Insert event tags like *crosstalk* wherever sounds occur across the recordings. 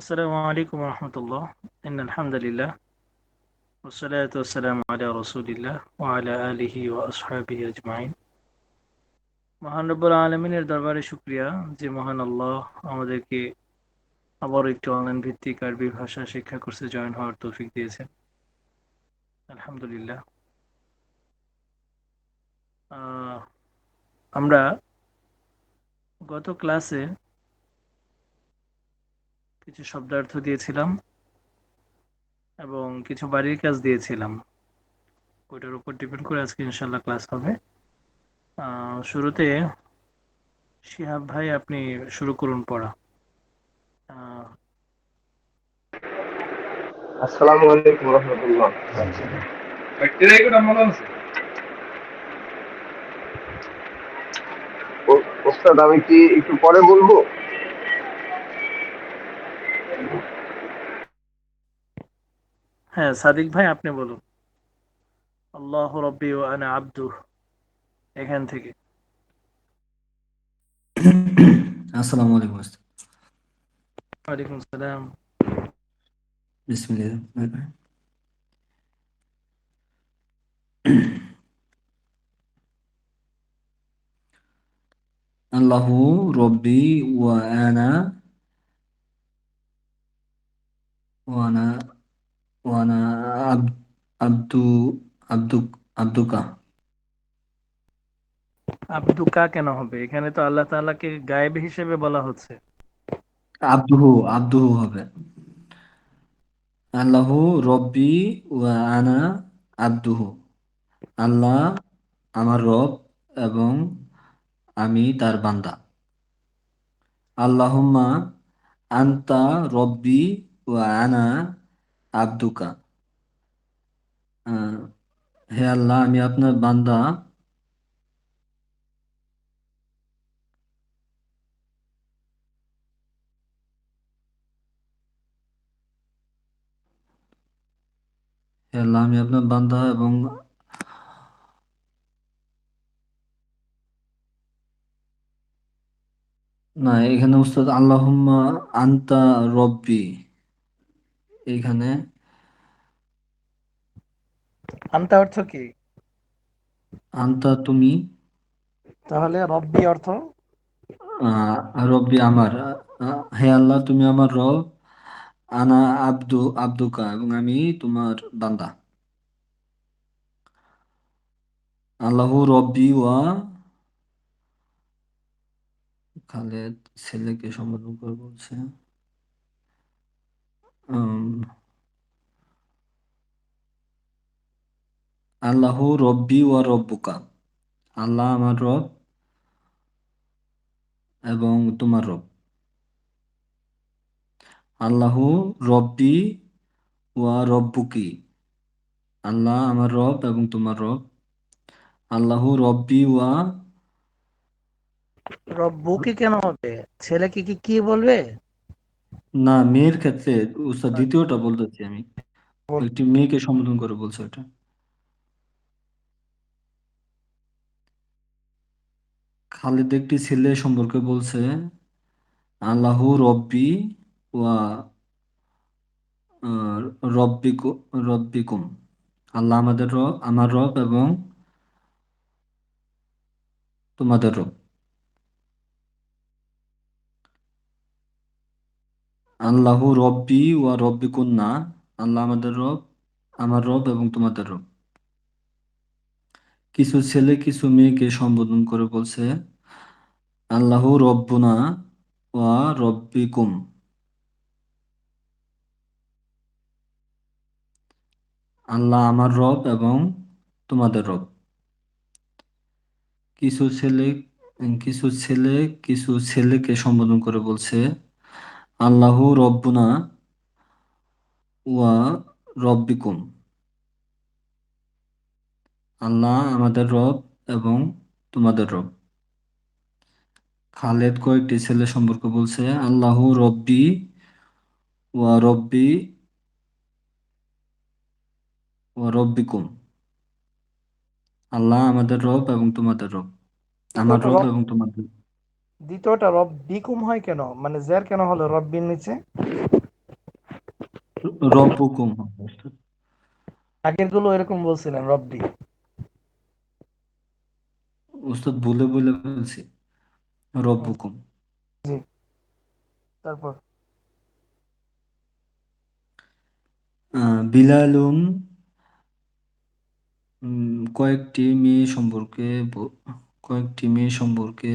السلام عليكم ورحمة الله إن الحمد لله والصلاة والسلام على رسول الله وعلى آله وأصحابه أجمعين মহান রব্বুল আলমিনের দরবারে শুক্রিয়া যে মহান আল্লাহ আমাদেরকে আবার একটি অনলাইন ভিত্তিক আরবি ভাষা শিক্ষা কোর্সে জয়েন হওয়ার তৌফিক দিয়েছেন আলহামদুলিল্লাহ আহ, আমরা গত ক্লাসে কিছু শব্দার্থ দিয়েছিলাম এবং কিছু বাড়ির কাজ দিয়েছিলাম। ওইটার উপর ডিপেন্ড করে আজকে ইনশাল্লাহ ক্লাস হবে। শুরুতে শিহাব ভাই আপনি শুরু করুন পড়া। আসসালামু আলাইকুম রহমতুল্লাহ। আমি কি একটু পরে বলব? হ্যাঁ সাদিক ভাই আপনি বলুন। আল্লাহ রব্বি ও আনা আব্দু এখান থেকে। আসসালামু আলাইকুম ওয়ালাইকুম সালাম। বিসমিল্লাহির রহমানির রহিম। আল্লাহু রব্বি ওয়া আনা ওয়া আনা আনা আব- আব্দু আব্দুক আব্দুকা আব্দুকা কেন হবে? এখানে তো আল্লাহ তাআলাকে গায়েব হিসেবে বলা হচ্ছে। আব্দুহু আব্দুহু হবে। আল্লাহু রব্বি ওয়া আনা আব্দুহু। আল্লাহ আমার রব এবং আমি তার বান্দা। আল্লাহুম্মা আন্তা রব্বি ওয়া আনা আব্দুকা। হে আল্লাহ, আমি আপনার বান্দা। হে আল্লাহ, আমি আপনার বান্দা এবং না, এখানে উস্তাদ আল্লাহুম্মা আন্তা রব্বি। এখানে আনতা অর্থ কি? আন্তা তুমি? তাহলে রব্বি অর্থ? রব্বি আমার। হে আল্লাহ তুমি আমার রব। আনা আব্দু আব্দুকা এবং আমি তোমার বান্দা। আল্লাহু রব্বি ওয়া খালেদ ছেলেকে সম্বোধন করে বলছে। আল্লাহু রব্বি ওয়া রব্বুকা। আল্লাহ আমার রব এবং তোমার রব। আল্লাহু রব্বি ওয়া রব্বুকি। আল্লাহ আমার রব এবং তোমার রব। আল্লাহু রব্বি ওয়া রব্বুকে কেন হবে ছেলেকে কি কি বলবে? না মেয়ের ক্ষেত্রে উস্তাদ দ্বিতীয়টা বলতেছি আমি। একটি মেয়েকে সম্বোধন করে বলছে ওটা। খালিদ একটি ছেলে সম্পর্কে বলছে আল্লাহু রব্বি ওয়া রব্বিকু রব্বিকুম। আল্লাহ আমাদের রব আমার রব এবং তোমাদের রব। আল্লাহু রব্বি ওয়া রব্বিকুন না আল্লাহ আমাদের রব, আমার রব এবং তোমাদের রব। কিছু ছেলে, কিছু মেয়েকে সম্বোধন করে বলছে, আল্লাহু রব্বুনা ওয়া রব্বিকুম। আল্লাহ আমার রব এবং তোমাদের রব। কিছু ছেলে কিছু ছেলে, কিছু ছেলেকে সম্বোধন করে বলছে আল্লাহু রব্বুনা ওয়া রব্বিকুম। আল্লাহ আমাদের রব এবং তোমাদের রব। খালেদ কয়েকটি ছেলে সম্পর্কে বলছে আল্লাহু রব্বি ওয়া রব্বি ওয়া রব্বিকুম। আল্লাহ আমাদের রব এবং তোমাদের রব। আমার রব রব- এবং তোমাদের দ্বিতীয়টা রব বিকুম হয় কেন? মানে জের কেন হলো রব্বির নিচে? রব্বুকুম আগেরগুলো এরকম বলছিলেন রব্বি। ওস্তাদ বলে বলে বলছি। রব্বুকুম। জি। তারপর? উম, কয়েকটি মেয়ে সম্পর্কে কয়েকটি মেয়ে সম্পর্কে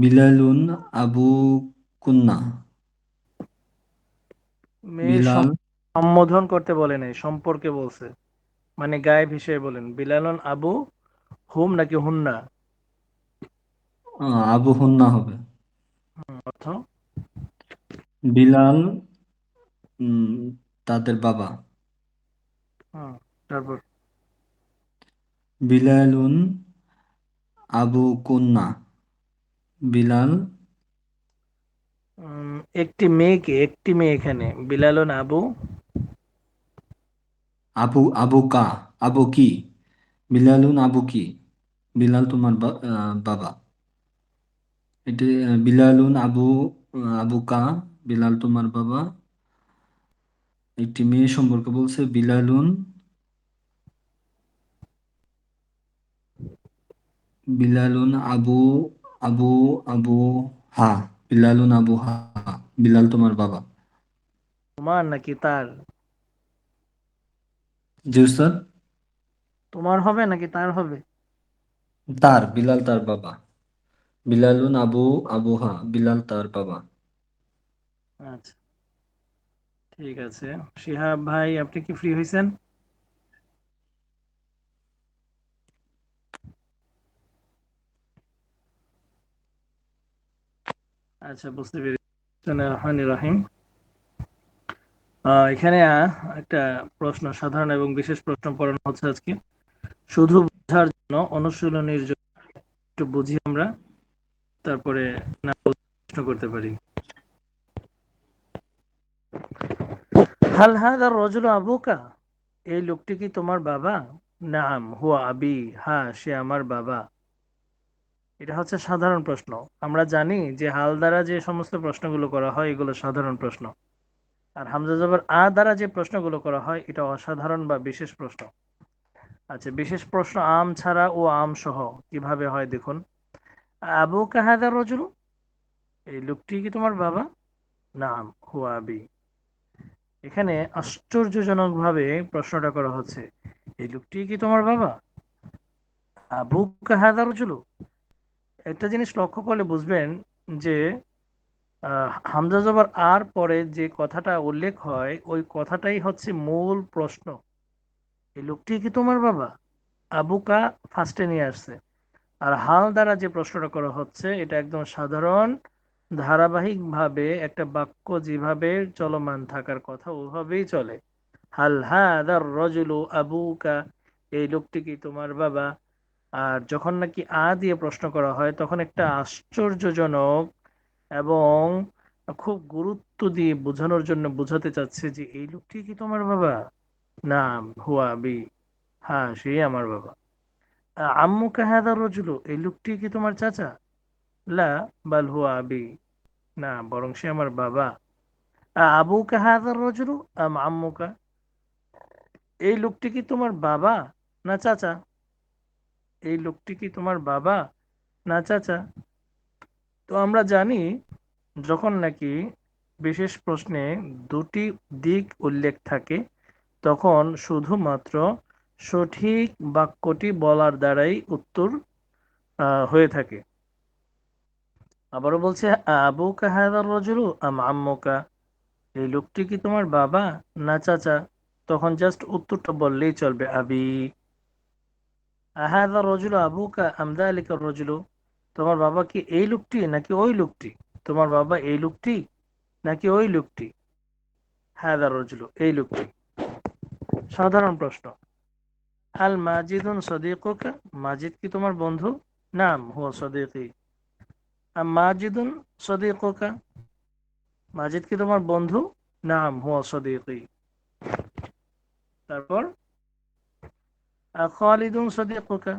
বিলালুন আবু কুন্না। মেয়ে বিলাল সম্বোধন করতে বলে নাই সম্পর্কে বলছে। মানে গায়েব হিসেবে বলেন বিলালন আবু হুম নাকি হুন্না? আহ, আবু হুন্না হবে। হুম, অর্থ? বিলাল উম, তাদের বাবা। হুম, তারপর? বিলালুন আবু কুন্না। বিলাল? একটি মেয়েকে একটি মেয়ে এখানে। বিলালন আবু। আবু আবু কা আবু কি? বিলালুন আবু কি? বিলাল তোমার বাবা। এটি বিলালুন আবু আবু কা বিলাল তোমার বাবা। একটি মেয়ে সম্পর্কে বলছে বিলালুন বিলালুন আবু আবু আবু হা বিলালুন আবু হা বিলাল তোমার বাবা। তোমার নাকি তার? জি তোমার হবে নাকি তার হবে? তার বিলাল তার বাবা। বিলালুন আবু আবু হা বিলাল তার বাবা। আচ্ছা। ঠিক আছে। শিহাব ভাই আপনি কি ফ্রি হয়েছেন আচ্ছা বুঝতে পেরেছি। রহিম। এখানে একটা প্রশ্ন, সাধারণ এবং বিশেষ প্রশ্ন পড়ানো হচ্ছে আজকে। শুধু বোঝার জন্য অনুশীলনীর জন্য একটু বুঝি আমরা, তারপরে না প্রশ্ন করতে পারি। হাল হাদা রজুল আবুকা? এই লোকটি কি তোমার বাবা? নাম, হুয়া আবি। হ্যাঁ সে আমার বাবা। এটা হচ্ছে সাধারণ প্রশ্ন। আমরা জানি যে হাল দ্বারা যে সমস্ত প্রশ্নগুলো করা হয়, এগুলো সাধারণ প্রশ্ন। আর হামজা জবর আ দ্বারা যে প্রশ্নগুলো করা হয়, এটা অসাধারণ বা বিশেষ প্রশ্ন। আচ্ছা বিশেষ প্রশ্ন আম ছাড়া ও আম সহ কীভাবে হয় দেখুন। আবু কাহাদা রজুল? এই লোকটি কি তোমার বাবা? নাম, হুয়া আবি। এখানে আশ্চর্যজনকভাবে প্রশ্নটা করা হচ্ছে। এই লোকটি কি তোমার বাবা? আবু কাহাদা রজুল? একটা জিনিস লক্ষ্য করলে বুঝবেন যে হামজা জবর আর পরে যে কথাটা উল্লেখ হয়, ওই কথাটাই হচ্ছে মূল প্রশ্ন। এই লোকটি কি তোমার বাবা? আবুকা ফার্স্টে নিয়ে আসছে। আর হাল দ্বারা যে প্রশ্নটা করা হচ্ছে, এটা একদম সাধারণ, ধারাবাহিকভাবে একটা বাক্য যেভাবে চলমান থাকার কথা, ওভাবেই চলে। হাল হাদার রজুলু আবুকা, এই লোকটি কি তোমার বাবা? আর যখন নাকি আ দিয়ে প্রশ্ন করা হয়, তখন একটা আশ্চর্যজনক এবং খুব গুরুত্ব দিয়ে বোঝানোর জন্য বোঝাতে চাচ্ছে যে, এই লোকটি কি তোমার বাবা? না হুয়া বি। হ্যাঁ সে আমার বাবা। আম্মু হাদার রজুলু, এই লোকটি কি তোমার চাচা? লা, বাল হুয়া আবি না, বরং সে আমার বাবা। আবু আবুকা হাদার রজুলু? আম, আম্মুকা। এই লোকটি কি তোমার বাবা না চাচা? এই লোকটি কি তোমার বাবা? না, চাচা। তো আমরা জানি যখন নাকি বিশেষ প্রশ্নে দুটি দিক উল্লেখ থাকে, তখন শুধুমাত্র সঠিক বাক্যটি বলার দ্বারাই উত্তর হয়ে থাকে। আবারও বলছে আবু কাহাদার রজুলু, আম আম্মুকা? এই লোকটি কি তোমার বাবা? না, চাচা। তখন জাস্ট উত্তরটা বললেই চলবে, আবি। আহাদা রজুলু আবুকা আমদা রজুলু? তোমার বাবা কি এই লোকটি নাকি ওই লোকটি? তোমার বাবা এই লোকটি নাকি ওই লোকটি? হাদা রজুলু, এই লোকটি। সাধারণ প্রশ্ন। হাল মাজিদুন সদিকুকা? মাজিদ কি তোমার বন্ধু? নাম, হুয়া সদিকি। মাজিদুন সদিকুকা? মাজিদ কি তোমার বন্ধু? নাম, হুয়া সদিকি। তারপর? খালিদুন সদিকুকা।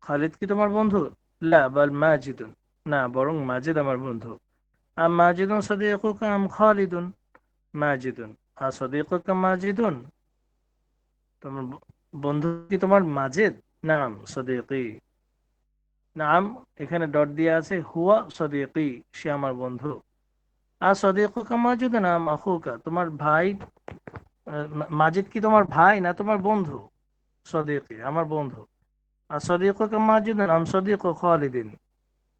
খালিদ কি তোমার বন্ধু? লা, বাল মাজিদুন। না, বরং মাজিদ আমার বন্ধু। আম মাজিদুন সদিকুকা আম খালিদুন? মাজিদুন। আর সদিকুকা মাজিদুন? তোমার বন্ধু কি তোমার মাজেদ? নাম, সদিকি। নাম, এখানে ডট দিয়ে আছে, হুয়া সদিকি, সে আমার বন্ধু। আর সদিকুকা মাজিদুন আম আখুকা? তোমার ভাই মাজিদ কি তোমার ভাই না তোমার বন্ধু? সদিকি, আমার বন্ধু। আর সদিকুকা মাজিদুন, আম সদিকু খালিদিন।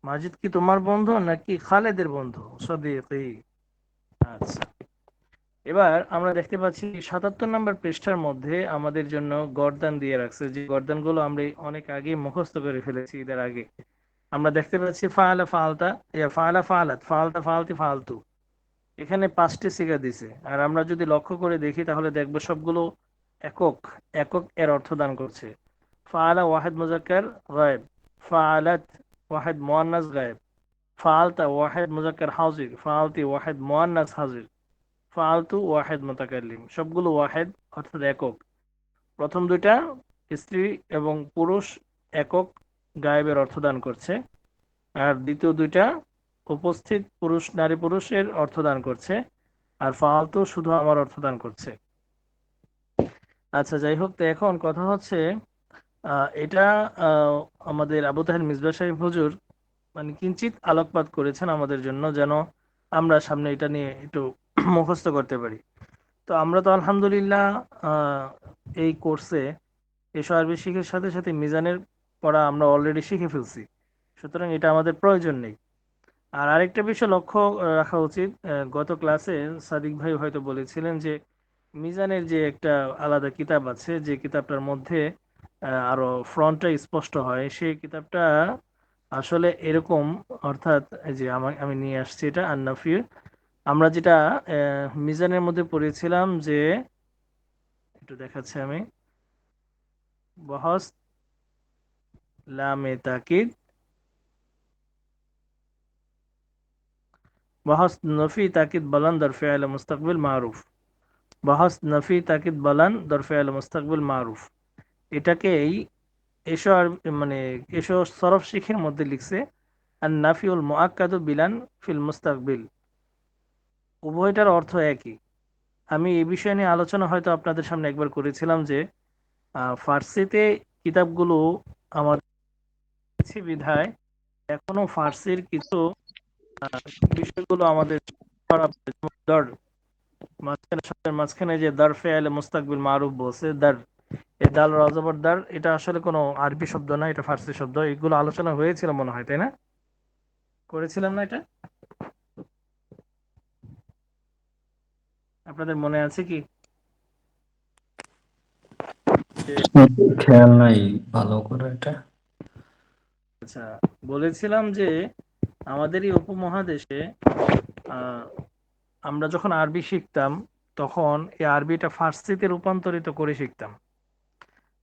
মাজিদ কি তোমার বন্ধু নাকি খালেদের বন্ধু? সদিকি। আচ্ছা। এবার আমরা দেখতে পাচ্ছি সাতাত্তর নম্বর পৃষ্ঠার মধ্যে আমাদের জন্য গর্দান দিয়ে রাখছে। যে গর্দানগুলো আমরা অনেক আগে মুখস্থ করে ফেলেছি ঈদের আগে। আমরা দেখতে পাচ্ছি ফাআলা ফালতা ইয়া ফাআলা ফাআলাত ফালতা ফালতি ফালতু এখানে পাঁচটি সিগা দিছে। আর আমরা যদি লক্ষ্য করে দেখি তাহলে দেখব সবগুলো একক একক এর অর্থ দান করছে। ফালা ওয়াহেদ মুজাক্কার, গায়েব। ফাআলাত ওয়াহেদ মুয়ান্নাস গায়েব। ফালতা ওয়াহেদ মুজাক্কার, হাজির। ফালতি ওয়াহেদ মুয়ান্নাস হাজির। ফালতু ওয়াহেদ মোতাকাল্লিম। সবগুলো ওয়াহেদ অর্থাৎ একক। প্রথম দুইটা স্ত্রী এবং পুরুষ একক গায়েবের অর্থদান করছে। আর দ্বিতীয় দুইটা উপস্থিত পুরুষ নারী পুরুষের অর্থদান করছে। আর ফালতু শুধু আমার অর্থদান করছে। আচ্ছা যাই হোক তো এখন কথা হচ্ছে এটা আমাদের আবু তাহের মিসবা সাহেব হুজুর মানে কিঞ্চিত আলোকপাত করেছেন আমাদের জন্য, যেন আমরা সামনে এটা নিয়ে একটু *clears throat* মুখস্থ করতে পারি। তো আমরা তো আলহামদুলিল্লাহ এই কোর্সে এসো আরবি শিখের সাথে সাথে মিজানের পড়া আমরা অলরেডি শিখে ফেলছি। সুতরাং এটা আমাদের প্রয়োজন নেই। আর আরেকটা বিষয় লক্ষ্য রাখা উচিত গত ক্লাসে সাদিক ভাই হয়তো বলেছিলেন যে মিজানের যে একটা আলাদা কিতাব আছে, যে কিতাবটার মধ্যে আরও ফ্রন্টটা স্পষ্ট হয়, সেই কিতাবটা আসলে এরকম, অর্থাৎ যে আমা- নিয়ে আসছি এটা, আন্নাফির। আমরা যেটা মিজানের মধ্যে পড়েছিলাম যে, একটু দেখাচ্ছি আমি। বহস লামে তাকিদ। বহস নফি তাকিদ বালান দর ফেয়াল মুস্তাকবিল মারুফ। বহস নফি তাকিদ বালান দর আল মুস্তাকবিল মারুফ। এটাকেই এসো আর মানে এসো সরফ শিখের মধ্যে লিখছে আর নাফিউল মুআক্কাদু বিলান ফিল মুস্তাকবিল। উভয়টার অর্থ একই। আমি এই বিষয় নিয়ে আলোচনা হয়তো আপনাদের সামনে একবার করেছিলাম যে ফার্সিতে কিতাবগুলো আমার বিধায় এখনও ফার্সির কিছু বিষয়গুলো আমাদের মাঝখানে শব্দের মাঝখানে যে দার ফেয়ালে মুস্তাকবিল মারুফ বলছে দার এই দাল রাজবর দার এটা আসলে কোনো আরবি শব্দ না এটা ফার্সি শব্দ এগুলো আলোচনা হয়েছিল মনে হয় তাই না? করেছিলাম না এটা? আপনাদের মনে আছে কি? খেয়াল নাই ভালো করে এটা। আচ্ছা বলেছিলাম যে আমাদের এই উপমহাদেশে আহ, আমরা যখন আরবি শিখতাম, তখন এই আরবিটা ফার্সিতে রূপান্তরিত করে শিখতাম।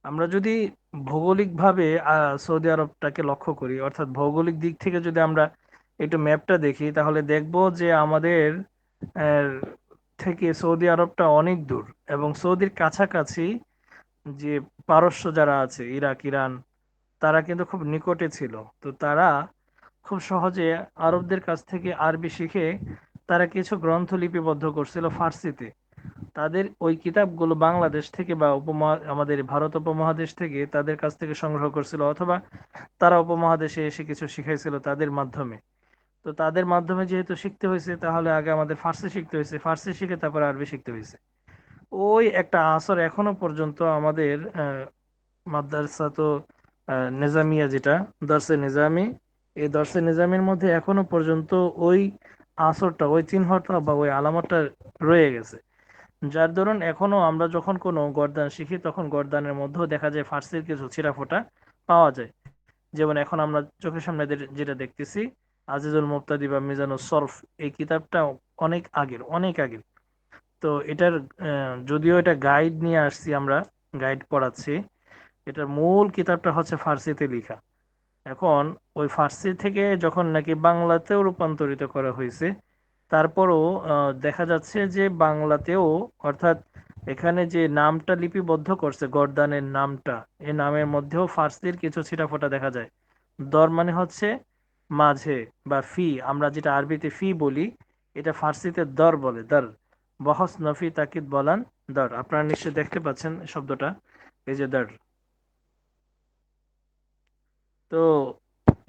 আমরা যদি ভৌগোলিকভাবে সৌদি আরবটাকে লক্ষ্য করি, অর্থাৎ ভৌগোলিক দিক থেকে যদি আমরা একটু ম্যাপটা দেখি, তাহলে দেখব যে আমাদের থেকে সৌদি আরবটা অনেক দূর এবং সৌদির কাছাকাছি যে পারস্য যারা আছে, ইরাক, ইরান, তারা কিন্তু খুব নিকটে ছিল। তো তারা খুব সহজে আরবদের কাছ থেকে আরবি শিখে তারা কিছু গ্রন্থ লিপিবদ্ধ করছিল ফার্সিতে। তাদের ওই কিতাবগুলো বাংলাদেশ থেকে বা উপমহা, আমাদের ভারত উপমহাদেশ থেকে তাদের কাছ থেকে সংগ্রহ করছিল অথবা তারা উপমহাদেশে এসে কিছু শিখাইছিল তাদের মাধ্যমে। তো তাদের মাধ্যমে যেহেতু শিখতে হয়েছে, তাহলে আগে আমাদের ফার্সি শিখতে হয়েছে। ফার্সি শিখে তারপরে আরবি শিখতে হয়েছে। ওই একটা আসর এখনও পর্যন্ত আমাদের মাদ্রাসা তো নিজামিয়া যেটা দর্শে নিজামি, এই দর্শে নিজামির মধ্যে এখনও পর্যন্ত ওই আসরটা, ওই চিহ্নটা বা ওই আলামতটা রয়ে গেছে। যার দরুন এখনও আমরা যখন কোনো গর্দান শিখি, তখন গরদানের মধ্যেও দেখা যায় ফার্সির কিছু ছিঁড়াফোঁটা পাওয়া যায়। যেমন এখন আমরা চোখের সামনে যেটা দেখতেছি, আজিজুল মুক্তাদি বা মিজানুল সরফ, এই কিতাবটা অনেক আগের অনেক আগের। তো এটার যদিও এটা গাইড নিয়ে আসছি আমরা, গাইড পড়াচ্ছি, এটার মূল কিতাবটা হচ্ছে ফার্সিতে লেখা। এখন ওই ফার্সি থেকে যখন নাকি বাংলাতেও রূপান্তরিত করা হয়েছে, তারপরও দেখা যাচ্ছে যে বাংলাতেও, অর্থাৎ এখানে যে নামটা লিপিবদ্ধ করছে, গর্দানের নামটা এই নামের মধ্যেও ফার্সির কিছু ছিটাফোটা দেখা যায়। দর মানে হচ্ছে মাঝে বা ফি, আমরা যেটা আরবিতে ফি বলি, এটা ফার্সিতে দর বলে, দর। বহস নফি তাকিদ বলান দর। আপনারা নিশ্চয়ই দেখতে পাচ্ছেন শব্দটা, এই যে দর। তো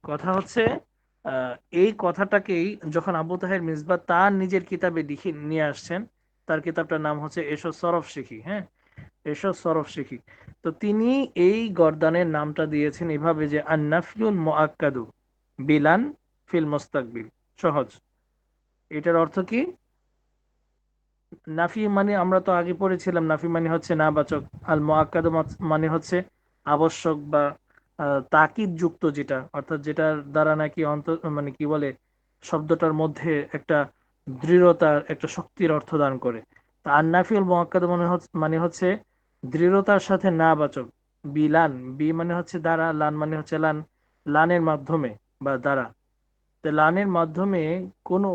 কথা হচ্ছে এই কথাটাকেই যখন আবু তাহের মিসবা তার নিজের কিতাবে লিখে নিয়ে আসছেন, তার কিতাবটার নাম হচ্ছে এসো সরফ শিখি হ্যাঁ? এসো সরফ শিখি। তো তিনি এই গরদানের নামটা দিয়েছেন এভাবে যে আন্নাফিউল মোয়াক্কাদু বিলান ফিল মোস্তাকবিল, সহজ। এটার অর্থ কি? নাফি মানে আমরা তো আগে পড়েছিলাম, নাফি মানে হচ্ছে না বাচক। আল মোয়াক্কাদু মানে হচ্ছে আবশ্যক বা তাকিদ যুক্ত যেটা, অর্থাৎ যেটার দ্বারা নাকি অন্ত মানে কি বলে, শব্দটার মধ্যে একটা দৃঢ়তার, একটা শক্তির অর্থ দান করে। তা আন্নাফিউল মোয়াক্কাদ মনে মানে হচ্ছে দৃঢ়তার সাথে না বাচক বিলান বি মানে হচ্ছে দ্বারা, লান মানে হচ্ছে লান, লানের মাধ্যমে বা দ্বারা। তো লানের মাধ্যমে কোনো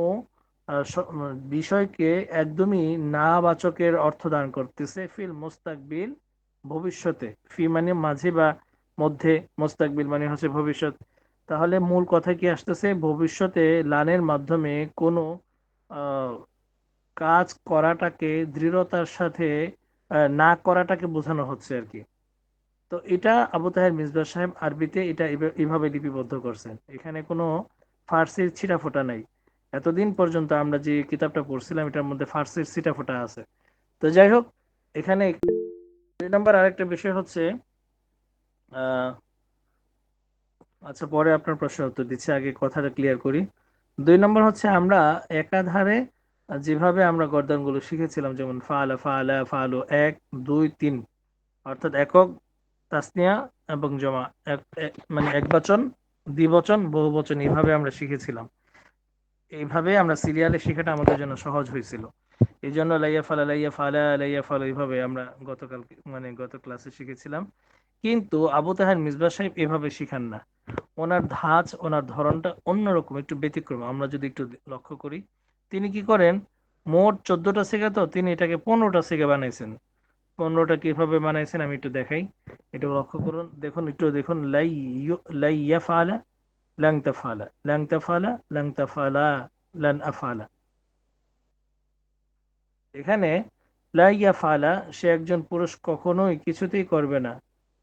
বিষয়কে একদমই না বাচকের অর্থ দান করতেছে ফিল মোস্তাকবিল ভবিষ্যতে। ফি মানে মাঝে বা মধ্যে মোস্তাকবিল মানে হচ্ছে ভবিষ্যৎ। তাহলে মূল কথা কি আসতেছে? ভবিষ্যতে লানের মাধ্যমে কোনো কাজ করাটাকে, দৃঢ়তার সাথে না করাটাকে বোঝানো হচ্ছে আর কি। তো এটা আবু তাহের মিসবা সাহেব আরবিতে এটা এভাবে লিপিবদ্ধ করছেন। এখানে কোনো ফার্সির ছিটা ফোটা নাই। এতদিন পর্যন্ত আমরা যে কিতাবটা পড়ছিলাম, এটার মধ্যে ফার্সির ছিটা ফোটা আছে। তো যাই হোক, এখানে দুই নম্বর আরেকটা বিষয় হচ্ছে আচ্ছা পরে আপনার প্রশ্ন উত্তর দিচ্ছি, আগে কথাটা ক্লিয়ার করি। দুই নম্বর হচ্ছে, আমরা একাধারে যেভাবে আমরা গর্দানগুলো শিখেছিলাম, যেমন ফালা ফালা, ফালো, এক, দুই, তিন, অর্থাৎ একক, তাসনিয়া এবং জমা মানে এক বচন দ্বিবচন বহু বচন এইভাবে আমরা শিখেছিলাম। এইভাবে আমরা সিরিয়ালে শেখাটা আমাদের জন্য সহজ হয়েছিল। এই জন্য লাইয়া ফালা লাইয়া ফালা লাইয়া ফালা, এইভাবে আমরা গতকাল মানে গত ক্লাসে শিখেছিলাম। কিন্তু আবু তাহের মিসবা সাহেব এভাবে শিখান না। ওনার ধাঁচ, ওনার ধরনটা অন্যরকম, একটু ব্যতিক্রম। আমরা যদি একটু লক্ষ্য করি, তিনি কি করেন? মোট চোদ্দটা সেগা তো, তিনি এটাকে পনেরোটা সেগা বানাইছেন। পনেরোটা কীভাবে বানাইছেন আমি একটু দেখাই। এটা লক্ষ্য করুন, দেখুন, একটু দেখুন। লাই লাই ইয়া ফালা লাং তাফালা লাং তাফালা আফালা। এখানে লাইয়া ফালা সে একজন পুরুষ কখনোই কিছুতেই করবে না।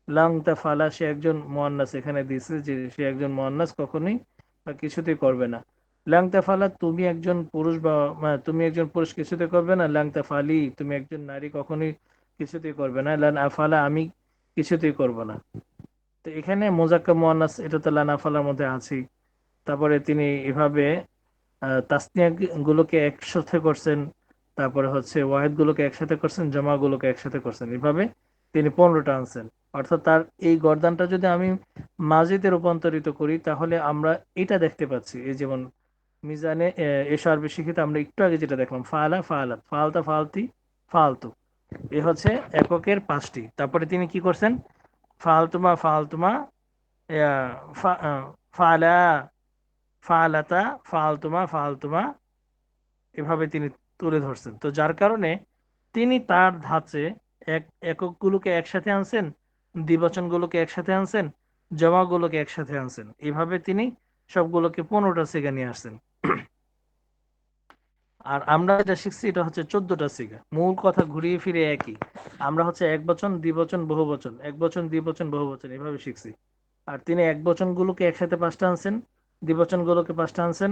লাং তাফালা সে একজন মোয়ান্নাস। এখানে দিছে যে সে একজন মোয়ান্নাস, কখনোই বা কিছুতেই করবে না। লাংতা ফালা, তুমি একজন পুরুষ বা তুমি একজন পুরুষ কিছুতে করবে না। লাংতা ফালি, তুমি একজন নারী, কখনোই কিছুতেই করবে না। লান আফালা আমি কিছুতেই করব না। তো এখানে মোজাক্কা মোয়ান্নাস, এটা তো লান আফালার মধ্যে আছেই। তারপরে তিনি এভাবে তাসনিয়া গুলোকে একসাথে করছেন। তারপরে হচ্ছে ওয়াহেদ গুলোকে একসাথে করছেন জমা গুলোকে একসাথে করছেন। এভাবে তিনি পনেরোটা আনছেন। অর্থাৎ তার এই গরদানটা যদি আমি মাজিদে রূপান্তরিত করি, তাহলে আমরা এটা দেখতে পাচ্ছি। এই যেমন মিজানে এসো আরবি শিখিতে আমরা একটু আগে যেটা দেখলাম, ফালা ফালাত ফালতা, ফালতি, ফালতু। এ হচ্ছে এককের পাঁচটি। তারপরে তিনি কি করছেন? ফালতুমা ফালতুমা ফালা, ফালাতা, ফালতুমা ফালতুমা, এভাবে তিনি তুলে ধরছেন। তো যার কারণে তিনি তার ধাঁচে এক, এককগুলোকে একসাথে আনছেন দ্বিবচনগুলোকে একসাথে আনছেন জমাগুলোকে একসাথে আনছেন। এভাবে তিনি সবগুলোকে পনেরোটা সিগা নিয়ে আসছেন। আর আমরা যেটা শিখছি, এটা হচ্ছে চোদ্দটা সিগা। মূল কথা ঘুরিয়ে ফিরে একই। আমরা হচ্ছে এক বচন দ্বিবচন বহু বচন। এক বচন দ্বিবচন বহু বচন, এভাবে শিখছি। আর তিনি এক বচন গুলোকে একসাথে পাঁচটা আনছেন দ্বিবচন গুলোকে পাঁচটা আনছেন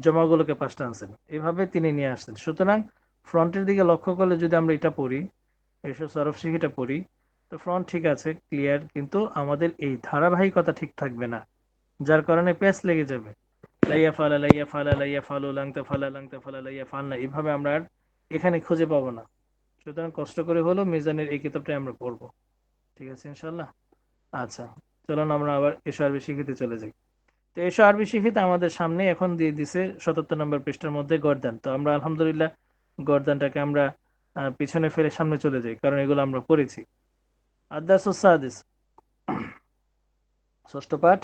জমাগুলোকে পাঁচটা আনছেন। এভাবে তিনি নিয়ে আসছেন। সুতরাং ফ্রন্টের দিকে লক্ষ্য করলে যদি আমরা এটা পড়ি এসব সরফ শিখিটা পড়ি তো ফ্রন্ট ঠিক আছে ক্লিয়ার কিন্তু আমাদের এই ধারাবাহিকতা ঠিক থাকবে না। যার কারণে প্যাচ লেগে যাবে। লাইয়া ফালা লাইয়া ফালা, লাইয়া ফালো, লাংতা ফালা লাংতা ফালা, লাইয়া ফাল না এইভাবে আমরা আর এখানে খুঁজে পাবো না। সুতরাং কষ্ট করে হলো মিজানের এই কিতাবটাই আমরা পড়ব। ঠিক আছে ইনশাল্লাহ আচ্ছা চলুন আমরা আবার এসো আরবি শিখিতে চলে যাই। তো এসো আরবি শিখিতে আমাদের সামনে এখন দিয়ে দিছে সতাত্তর নম্বর পৃষ্ঠার মধ্যে গরদান। তো আমরা আলহামদুলিল্লাহ গরদানটাকে আমরা পিছনে ফেলে সামনে চলে যাই, কারণ এগুলো আমরা পড়েছি। আদাস সাদিস ষষ্ঠ পাঠ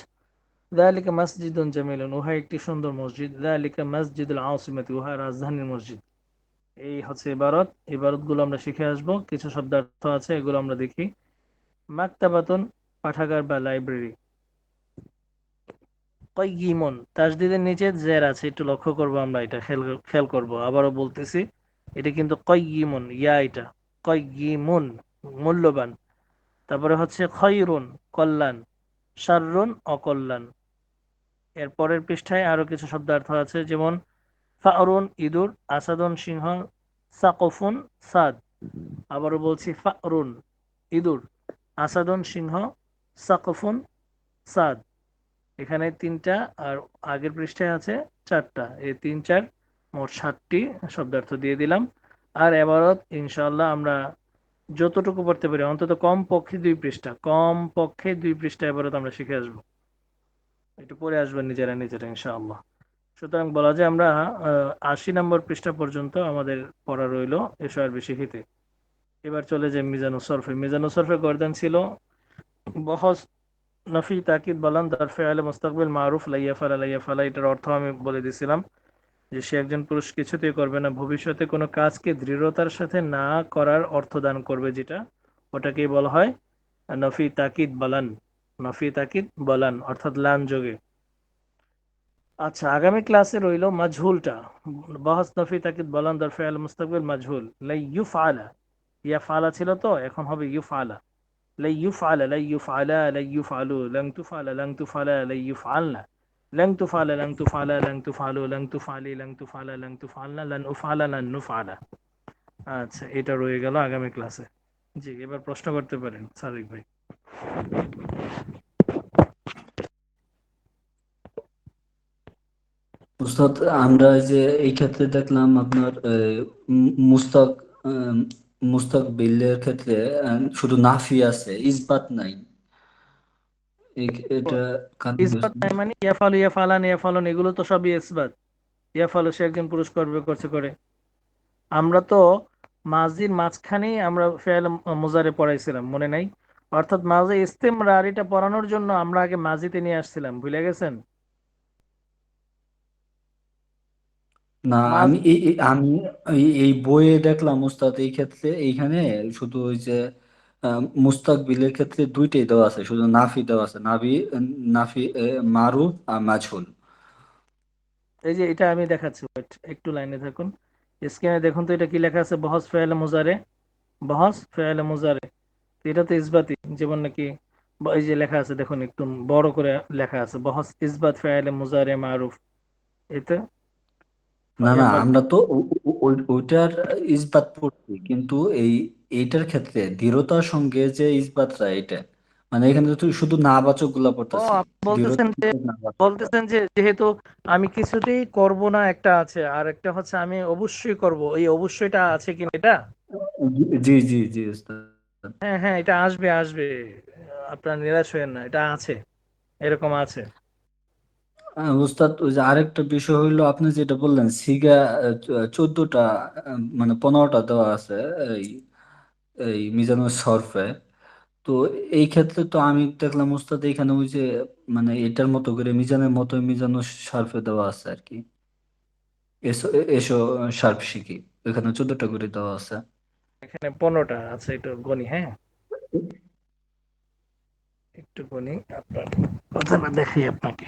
দালিকা মসজিদুন জামিলুন উহা একটি সুন্দর মসজিদ। দালিকা মসজিদুল আউসিমাতি উহা রাজধানীর মসজিদ। এই হচ্ছে ইবারত। ইবারতগুলো আমরা শিখে আসব। কিছু শব্দার্থ আছে, এগুলো আমরা দেখি। মাকতাবাতুন, পাঠাগার বা লাইব্রেরি। কয়গিমন, তাজদিদের নিচে জের আছে। একটু লক্ষ্য করব আমরা এটা, খেল, খেয়াল করব। আবারও বলতেছি, এটা কিন্তু কয়গিমন, ইয়া এটা। কয়গিমুন, মূল্যবান। তারপরে হচ্ছে খয়রুন, কল্যাণ, শাররুন, অকল্যাণ। এর পরের পৃষ্ঠায় আরও কিছু শব্দার্থ আছে, যেমন ফারুন, ইঁদুর, আসাদুন, সিংহ, সাকফুন, সাদ। আবারও বলছি ফারুন, ইঁদুর, আসাদুন, সিংহ, সাকফুন, সাদ। এখানে তিনটা আর আগের পৃষ্ঠায় আছে চারটা। এই তিন, চার, মোট সাতটি শব্দার্থ দিয়ে দিলাম। আর এবারত ইনশাল্লাহ আমরা যতটুকু পড়তে পারি, অন্তত কম পক্ষে দুই পৃষ্ঠা কম পক্ষে দুই পৃষ্ঠা এবারত আমরা শিখে আসব। একটু পরে আসবেন নিজেরা নিজেরা, ইনশাআল্লাহ। সুতরাং বলা যায় আমরা আশি নম্বর পৃষ্ঠা পর্যন্ত আমাদের পড়া রইল এসো বেশি শিখিতে এবার চলে যায় মিজানু সরফে। মিজানু সরফে গর্দান ছিল, বহস নফি তাকিদ বলান দারফে আলে মুস্তাকবিল মারুফ লাইয়া ফালা লাইয়া ফালা, এটার অর্থ আমি বলে দিছিলাম। যে সে একজন পুরুষ কিছুতেই করবে না, ভবিষ্যতে কোনো কাজকে দৃঢ়তার সাথে না করার অর্থ দান করবে যেটা, ওটাকেই বলা হয় নফি তাকিদ বলান, নফি তাকিদ বলান, অর্থাৎ লান যোগে। আচ্ছা আগামী ক্লাসে রইল মাজহুলটা। বহস নফি তাকিদ বলান দরফে আল মুস্তাকবিল মাজহুল। লাই ইউফ আলা ইয়া ফালা ছিল তো, এখন হবে ইউফ আলা লাই ইউফ আলা লাই ইউফ আলা লাই ইউফ আলু লং তুফালা লং তুফালা লাই ইউফ আলনা لن تفعل لن تفعل لن تفعلوا لن تفعلي لن تفعل لن تفعلنا لن أفعل لن نفعل আচ্ছা এটা রয়ে গেল আগামী ক্লাসে জি এবার প্রশ্ন করতে পারেন সাদিক ভাই উস্তাদ আমরা যে এই ক্ষেত্রে দেখলাম আপনার আহ, মু- মুস্তাক আহ, মুস্তাকবিলের ক্ষেত্রে আহ, শুধু নাফি আছে ইসবাত নাই এই- এটা ইসবাত উস্তাদ? মানে ইয়াফালু ইয়াফালান ইয়াফালুন এগুলো তো সবই ইসবাত। ইয়াফালু সে একজন পুরুষ করবে করছে করে। আমরা তো মাজির মাঝখানেই আমরা ফেল মুজারে পড়াইছিলাম মনে নাই? অর্থাৎ মাঝে ইস্তেমরার এটা পড়ানোর জন্য আমরা আগে মাজিতে নিয়ে আসছিলাম ভুলে গেছেন? না আমি আমি এই বইয়ে দেখলাম উস্তাদ এই ক্ষেত্রে এইখানে শুধু ওই যে মুস্তাকবিলের ক্ষেত্রে দুইটাই দেওয়া আছে শুধু নাফি দেওয়া আছে নাফি নাফি মারুফ আর মাঝহুল। এই যে এটা আমি দেখাচ্ছি একটু লাইনে থাকুন। স্ক্রিনে দেখুন তো এটা কি লেখা আছে বহস ফেয়াল মুজারে বহস ফেয়াল মুজারে। এটা তো ইসবাতি যেমন নাকি এই যে লেখা আছে দেখুন একটু বড় করে লেখা আছে বহস ইসবাত ফেয়াল মুজারে মারুফ। এতে না না আমরা তো ওইটার ইসবাত পড়ছি কিন্তু এই এইটার ক্ষেত্রে দৃঢ়তার সঙ্গে যে ইসবাতটা এটা মানে এখানে তো শুধু নাবাচকগুলা পড়তেছি বলতেছেন যে বলতেছেন যে যেহেতু আমি কিছুতেই করব না একটা আছে আর একটা হচ্ছে আমি অবশ্যই করব এই অবশ্যইটা আছে কিনা এটা? জি জি জি হ্যাঁ হ্যাঁ এটা আসবে আসবে। আপনার নিরাশ হয়েন না এটা আছে এরকম আছে। উস্তাদ ওই যে আরেকটা বিষয় হইল, আপনি যেটা বললেন, সিগা চোদ্দটা মানে পনেরোটা দেওয়া আছে, এই এই মিজানুর সরফে তো এই ক্ষেত্রে তো আমি দেখলাম উস্তাদ এখানে ওই যে মানে এটার মতো করে মিজানের মতো মিজানুর সরফে দেওয়া আছে আর কি। এসো এসো সার্ফ শিখি, এখানে চোদ্দটা করে দেওয়া আছে। এখানে পনেরোটা আছে, একটু গণি হ্যাঁ? একটু গণি আপনার কথাটা দেখি আপনাকে।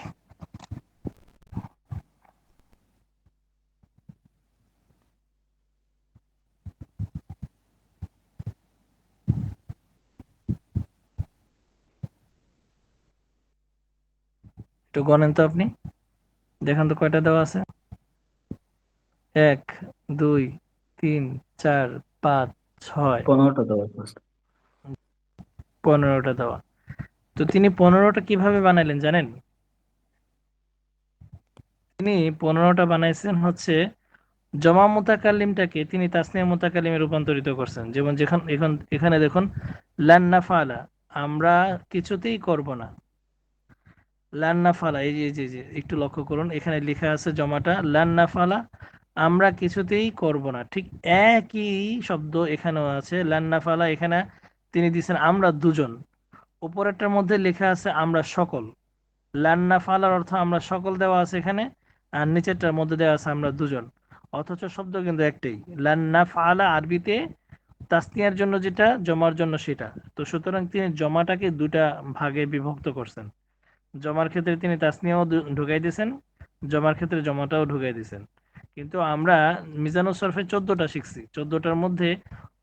একটু গণেন তো আপনি। দেখেন তো কয়টা দেওয়া আছে। এক দুই তিন চার পাঁচ ছয়। পনেরোটা দেওয়া পনেরোটা দেওয়া। তো তিনি পনেরোটা কীভাবে বানাইলেন জানেন? তিনি পনেরোটা বানাইছেন হচ্ছে জমা মোতাকাল্লিমটাকে তিনি তাসনিয়া মোতাকাল্লিমে রূপান্তরিত করছেন। যেমন যেখান এখন এখানে দেখুন লান্না ফালা আমরা কিছুতেই করব না। লান্না ফালা এই যে যে, একটু লক্ষ্য করুন, এখানে লেখা আছে জমাটা লান্না ফালা আমরা কিছুতেই করব না। ঠিক একই শব্দ এখানেও আছে লান্না ফালা এখানে তিনি দিয়েছেন আমরা দুজন। উপরেরটার মধ্যে লেখা আছে আমরা সকল। লান্না ফালার অর্থ আমরা সকল দেওয়া আছে এখানে, আর নিচেরটার মধ্যে দেওয়া আছে আমরা দুজন। অথচ শব্দ কিন্তু একটাই লান্না ফালা আরবিতে তাসনিয়ার জন্য যেটা, জমার জন্য সেটা। তো সুতরাং তিনি জমাটাকে দুটা ভাগে বিভক্ত করছেন। জমার ক্ষেত্রে তিনি তাসনিয়াও ঢুকাই দিয়েছেন জমার ক্ষেত্রে জমাটাও ঢুকাই দিয়েছেন। কিন্তু আমরা মিজানুল সরফে চোদ্দটা শিখছি। চোদ্দটার মধ্যে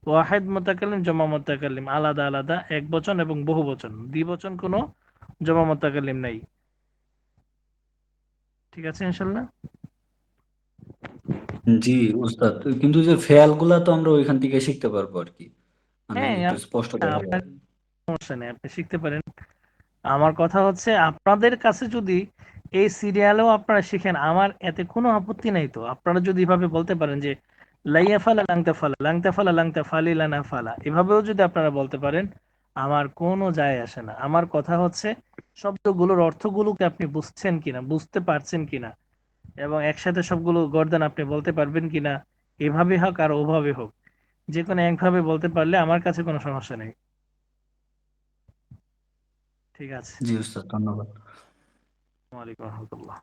ওয়াহেদ মোতাকালিম জমা মোতাকালিম আলাদা আলাদা এক বচন এবং বহু বচন। দ্বিবচন কোনো জমা মোতাকালিম নাই। ঠিক আছে ইনশাল্লাহ? জি উস্তাদ। কিন্তু যে ফেয়ালগুলা তো আমরা ওইখান থেকে শিখতে পারব আর কি। হ্যাঁ স্পষ্ট সমস্যা নেই আপনি শিখতে পারেন। আমার কথা হচ্ছে আপনাদের কাছে যদি এই সিরিয়ালেও আপনারা শিখেন, আমার এতে কোনো আপত্তি নাই তো। আপনারা যদি এভাবে বলতে পারেন যে, লাইয়া ফালা লাংতা ফালা লাংতা ফালা লাংতা ফালি লানা ফালা, এভাবেও যদি আপনারা বলতে পারেন, আমার কোনো যায় আসে না। আমার কথা হচ্ছে, শব্দগুলোর অর্থগুলোকে আপনি বুঝছেন কিনা, বুঝতে পারছেন কিনা, এবং একসাথে সবগুলো গর্দান আপনি বলতে পারবেন কিনা, এভাবে হোক আর ওভাবে হোক যে কোনো একভাবে বলতে পারলে আমার কাছে কোনো সমস্যা নেই। ঠিক আছে। জি উস্তাদ ধন্যবাদ। ওয়ালাইকুম রহমতুল্লাহ